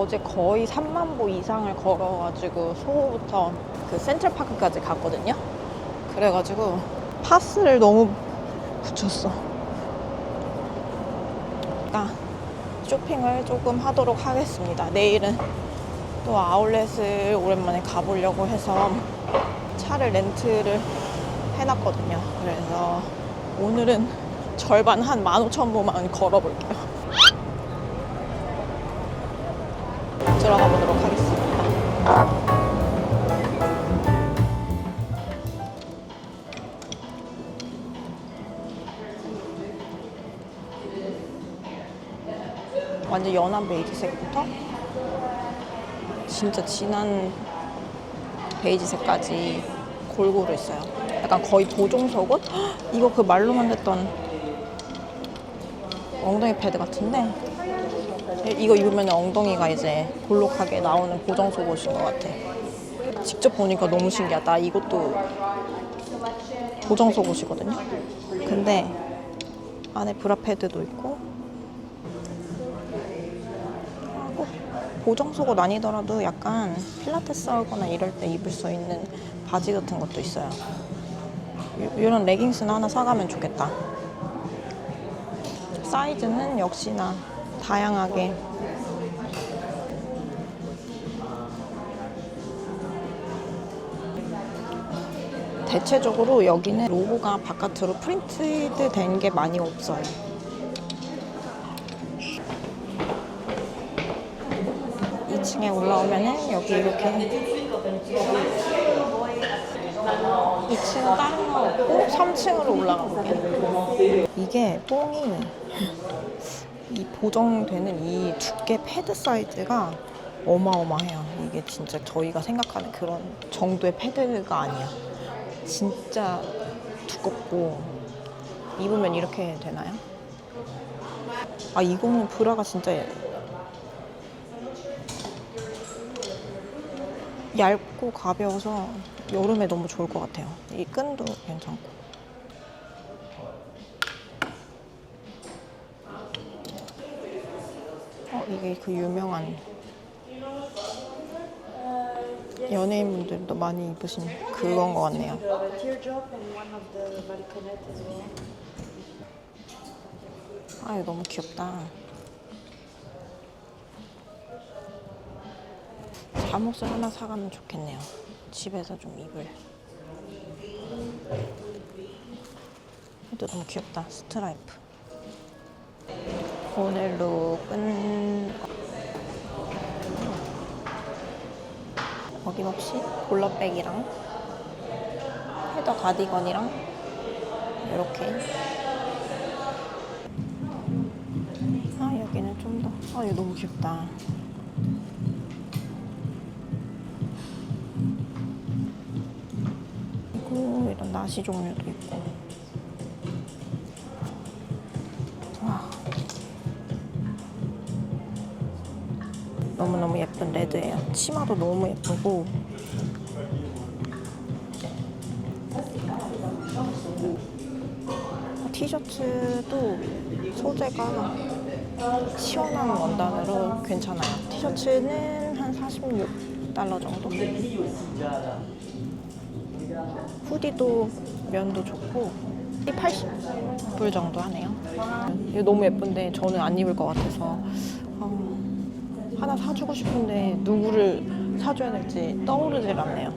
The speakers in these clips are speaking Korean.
어제 거의 3만 보 이상을 걸어가지고 소호부터 그 센트럴파크까지 갔거든요. 그래가지고 파스를 너무 붙였어. 그러니까 쇼핑을 조금 하도록 하겠습니다. 내일은 또 아울렛을 오랜만에 가보려고 해서 차를 렌트를 해놨거든요. 그래서 오늘은 절반 한 15,000보만 걸어볼게요. 완전 연한 베이지색부터 진짜 진한 베이지색까지 골고루 있어요. 약간 거의 속옷? 헉, 이거 그 말로만 듣던 엉덩이 패드 같은데 이거 입으면 엉덩이가 이제 볼록하게 나오는 고정 속옷인 것 같아. 직접 보니까 너무 신기하다. 이것도 고정 속옷이거든요. 근데 안에 브라 패드도 있고 꼭 고정 속옷 아니더라도 약간 필라테스 하거나 이럴 때 입을 수 있는 바지 같은 것도 있어요. 이- 이런 레깅스는 하나 사가면 좋겠다. 사이즈는 역시나 다양하게 대체적으로 여기는 로고가 바깥으로 프린트 된 게 많이 없어요. 2층에 올라오면은 여기 이렇게 2층은 다른 거 없고 3층으로 올라가 볼게요. 이게 뽕이 이 보정되는 이 두께 패드 사이즈가 어마어마해요. 이게 진짜 저희가 생각하는 그런 정도의 패드가 아니야. 진짜 두껍고 입으면 이렇게 되나요? 아 이거는 브라가 진짜 얇고 가벼워서 여름에 너무 좋을 것 같아요. 이 끈도 괜찮고. 어, 이게 그 유명한 연예인분들도 많이 입으신 그건 것 같네요. 아, 이거 너무 귀엽다. 잠옷을 하나 사가면 좋겠네요. 집에서 좀 입을. 이것도 너무 귀엽다. 스트라이프. 오늘 룩은 어김없이 볼러백이랑 헤더 가디건이랑 이렇게 아 여기는 좀 더. 아 이거 너무 귀엽다. 나시 종류도 있고. 와. 너무너무 예쁜 레드예요. 치마도 너무 예쁘고. 티셔츠도 소재가 시원한 원단으로 괜찮아요. 티셔츠는 한 46달러 정도? 후디도 면도 좋고 80불 정도 하네요. 이거 너무 예쁜데 저는 안 입을 것 같아서 어, 하나 사주고 싶은데 누구를 사줘야 될지 떠오르질 않네요.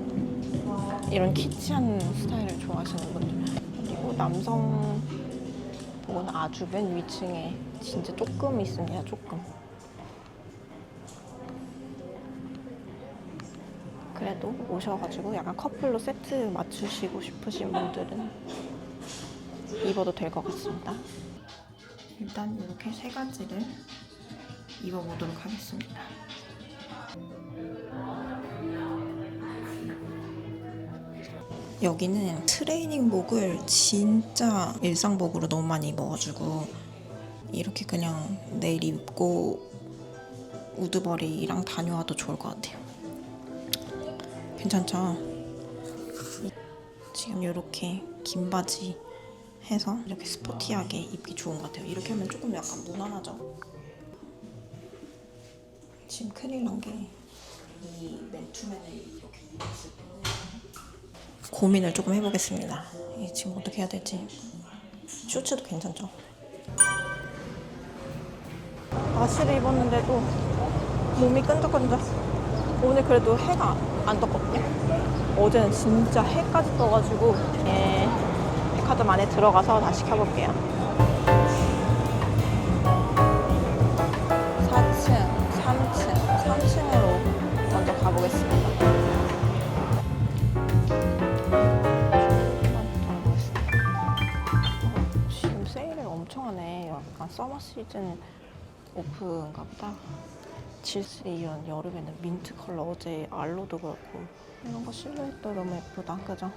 이런 키치한 스타일을 좋아하시는 분들 그리고 남성 복은 아주 맨 위층에 진짜 조금 있습니다. 조금. 그래도 오셔가지고 약간 커플로 세트 맞추시고 싶으신 분들은 입어도 될 것 같습니다. 일단 이렇게 세 가지를 입어보도록 하겠습니다. 여기는 트레이닝복을 진짜 일상복으로 너무 많이 입어가지고 이렇게 그냥 내일 입고 우드버리랑 다녀와도 좋을 것 같아요. 괜찮죠? 지금 이렇게 긴 바지 해서 이렇게 스포티하게 입기 좋은 것 같아요. 이렇게 하면 조금 약간 무난하죠? 지금 큰일 난 게 이 맨투맨을 이렇게 고민을 조금 해보겠습니다. 이 지금 어떻게 해야 될지. 슈츠도 괜찮죠? 아시를 입었는데도 몸이 끈적끈적. 오늘 그래도 해가 안 떴거든요. 어제는 진짜 해까지 떠가지고 예, 백화점 안에 들어가서 다 시 켜볼게요. 4층, 3층, 3층으로 먼저 가보겠습니다. 어, 지금 세일을 엄청 하네. 약간 서머 시즌 오프인가 보다. 질스 이런 여름에는 민트 컬러 어제 알로도 그렇고 이런 거 실루엣도 너무 예쁘다. 그죠?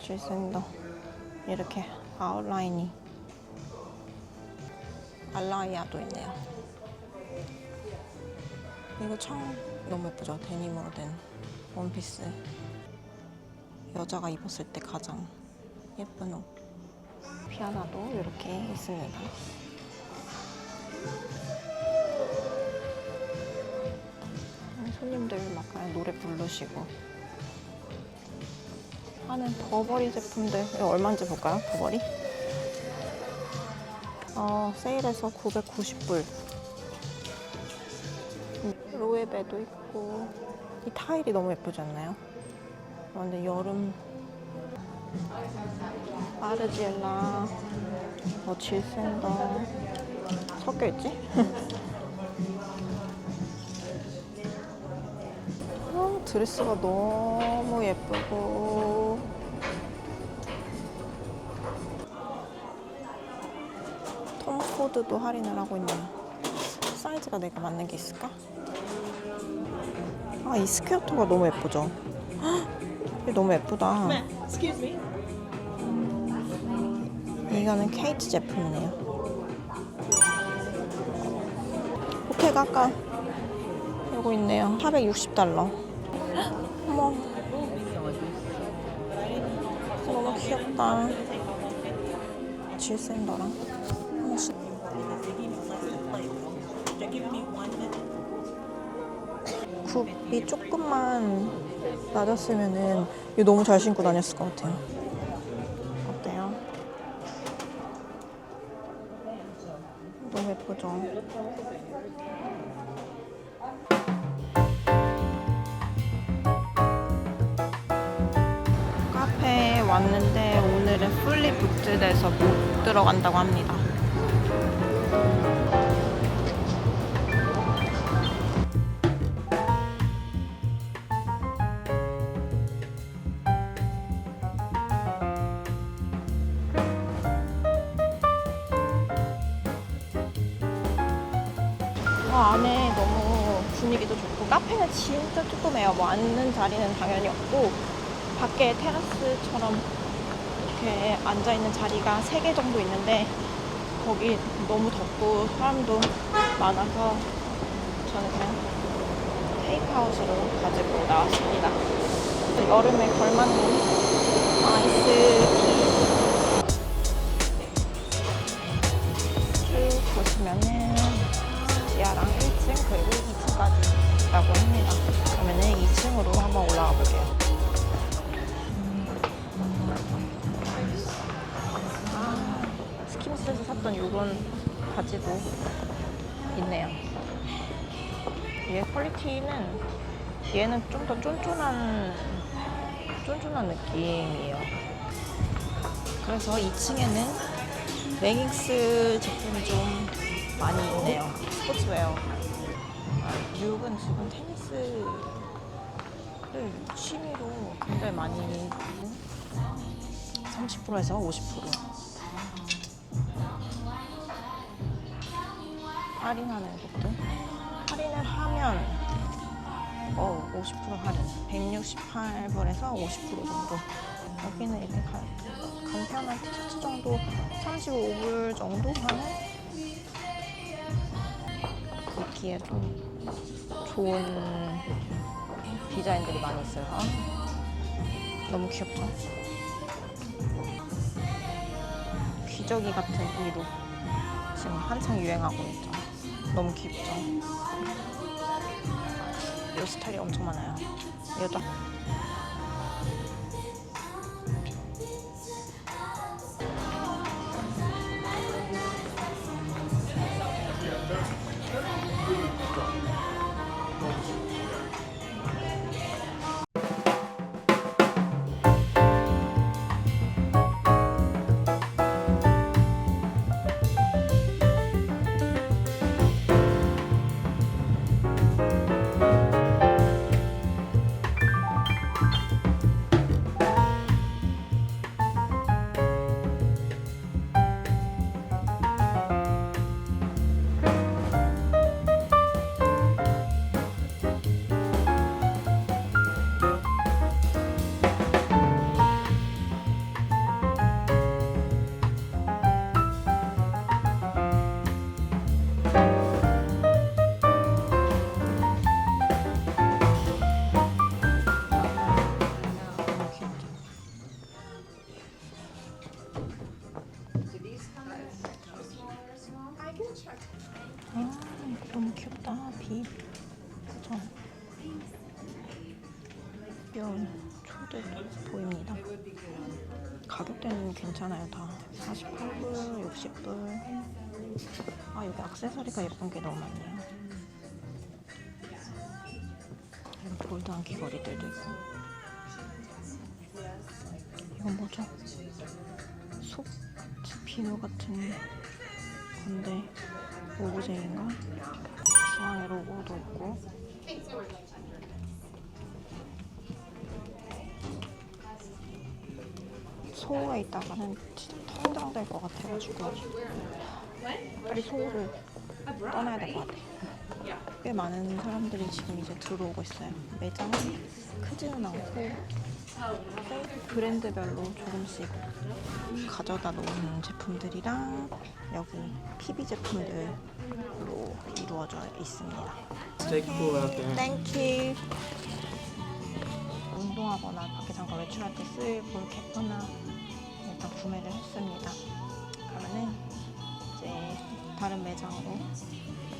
질스인도 이렇게 아웃라인이 알라이아도 있네요. 이거 청 너무 예쁘죠? 데님으로 된 원피스. 여자가 입었을 때 가장 예쁜 옷. 피아노도 이렇게 있습니다. 손님들 막 그냥 노래 부르시고 하는 버버리 제품들 이거 얼마인지 볼까요? 버버리? 어, 세일해서 990불. 로에베도 있고 이 타일이 너무 예쁘지 않나요? 그런데 여름 아르지엘라 뭐 질센더 섞여 있지? 드레스가 너무 예쁘고 톰 코드도 할인을 하고 있네요. 사이즈가 내가 맞는 게 있을까? 아, 이 스퀘어토가 너무 예쁘죠? 헉, 이게 너무 예쁘다. Me. 이거는 케이트 제품이네요. 호텔가 아까 이거 있네요. 460달러. 어머. 너무 귀엽다. 씨. 굽이 조금만 낮았으면은 이거 너무 잘 신고 다녔을 것 같아요. 어때요? 너무 예쁘죠? 북드돼서 못 들어간다고 합니다. 어, 안에 너무 분위기도 좋고 카페는 진짜 조그매요. 뭐 앉는 자리는 당연히 없고 밖에 테라스처럼 이렇게 앉아 있는 자리가 세개 정도 있는데 거기 너무 덥고 사람도 많아서 저는 그냥 테이크아웃으로 가지고 나왔습니다. 여름에 걸맞는 아이스티 쭉 보시면은 지하랑 1층 그리고 2층까지 있다고 합니다. 그러면은 2층으로 한번 올라가 볼게요. 스키무스에서 샀던 이런 바지도 있네요. 얘 퀄리티는 얘는 좀 더 쫀쫀한 쫀쫀한 느낌이에요. 그래서 2층에는 레깅스 제품이 좀 많이 있네요. 스포츠웨어. 아, 뉴욕은 지금 테니스를 취미로 굉장히 많이 30%에서 50% 할인하는 것들. 할인을 하면 어, 50% 할인. 168불에서 50% 정도. 여기는 이렇게 가, 간편한 티셔츠 정도 35불 정도 하는 입기에 좀 좋은 디자인들이 많이 있어요. 아, 너무 귀엽죠? 귀저귀 같은 이룩 지금 한창 유행하고 있죠. 너무 귀엽죠? 이 스타일이 엄청 많아요. 이것 괜찮아요, 다. 48불, 60불. 아, 여기 액세서리가 예쁜 게 너무 많네요. 이런 볼드한 귀걸이들도 있고. 이건 뭐죠? 속 비누 같은 건데 오브제인가? 중앙에 로고도 있고 소가 있다가는 진짜 통장될 것 같아가지고 빨리 소를 떠나야 될 것 같아요. 꽤 많은 사람들이 지금 이제 들어오고 있어요. 매장이 크지는 않고 브랜드별로 조금씩 가져다 놓은 제품들이랑 여기 PB 제품들로 이루어져 있습니다. Stay cool 운동하거나 밖에 잠깐 외출할 때쓸볼 캡하나 일단 구매를 했습니다. 그러면은 이제 다른 매장으로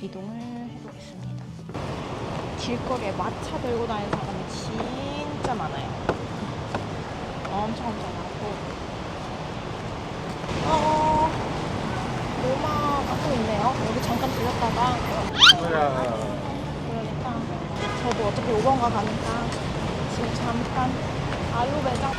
이동을 해보겠습니다. 길거리에 마차 들고 다니는 사람이 진짜 많아요. 엄청 엄청 많고. 어, 로마가 또 있네요. 여기 잠깐 들렸다가 그러니까 저도 어차피 5번가 가니까 지금 잠깐 알로 매장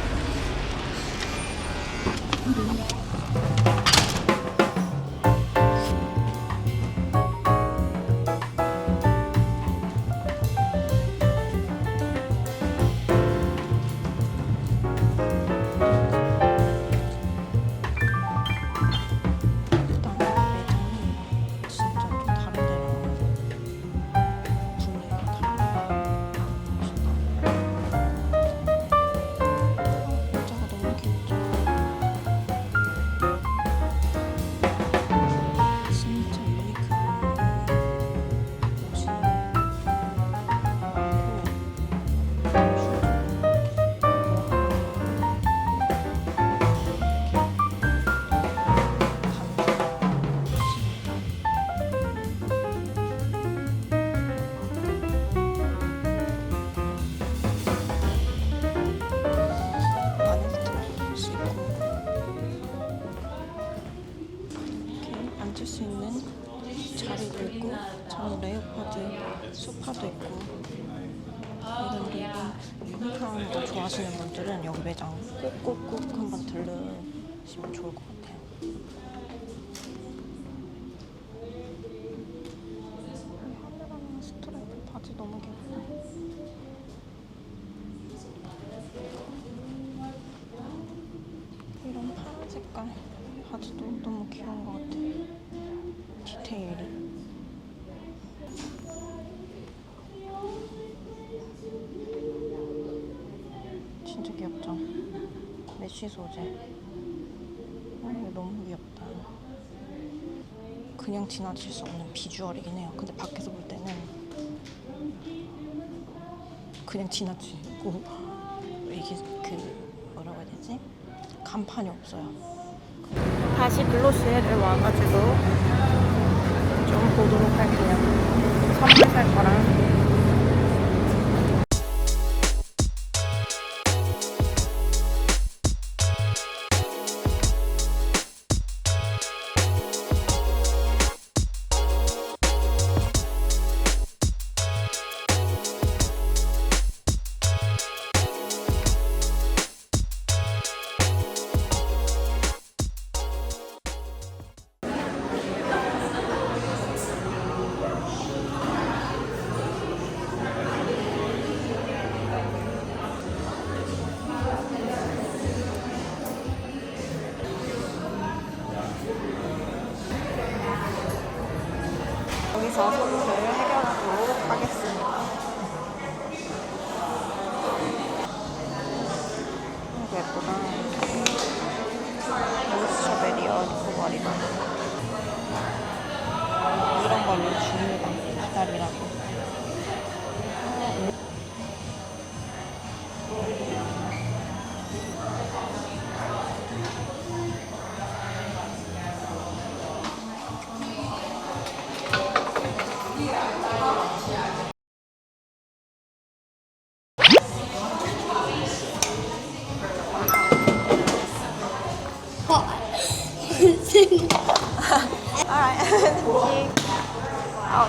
앉을 수 있는 자리도 있고 저는 레오파드 소파도 있고 이런 데고 유니크한 거 좋아하시는 분들은 여기 매장 꼭꼭꼭 한번 들르시면 좋을 것 같아요. 메쉬 소재. 아, 너무 귀엽다. 그냥 지나칠 수 없는 비주얼이긴 해요. 근데 밖에서 볼 때는 그냥 지나치고 이게 그 뭐라고 해야 되지? 간판이 없어요. 다시 글로시에를 와가지고 좀 보도 보도록 할게요. 선물 살 거랑. 여기서 소득을 해결하도록 하겠습니다.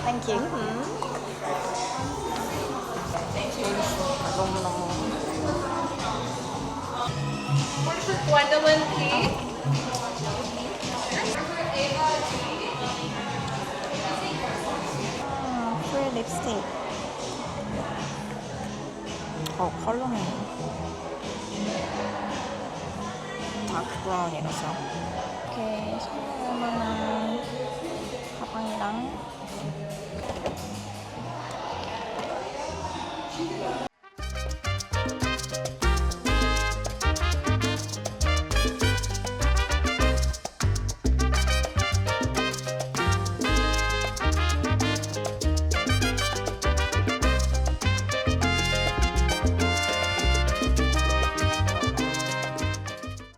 Thank you. 너무너무. P. 아, 프리 립스틱. 어, 컬러는 다크 브라운이라서. 이렇게 선물할 만한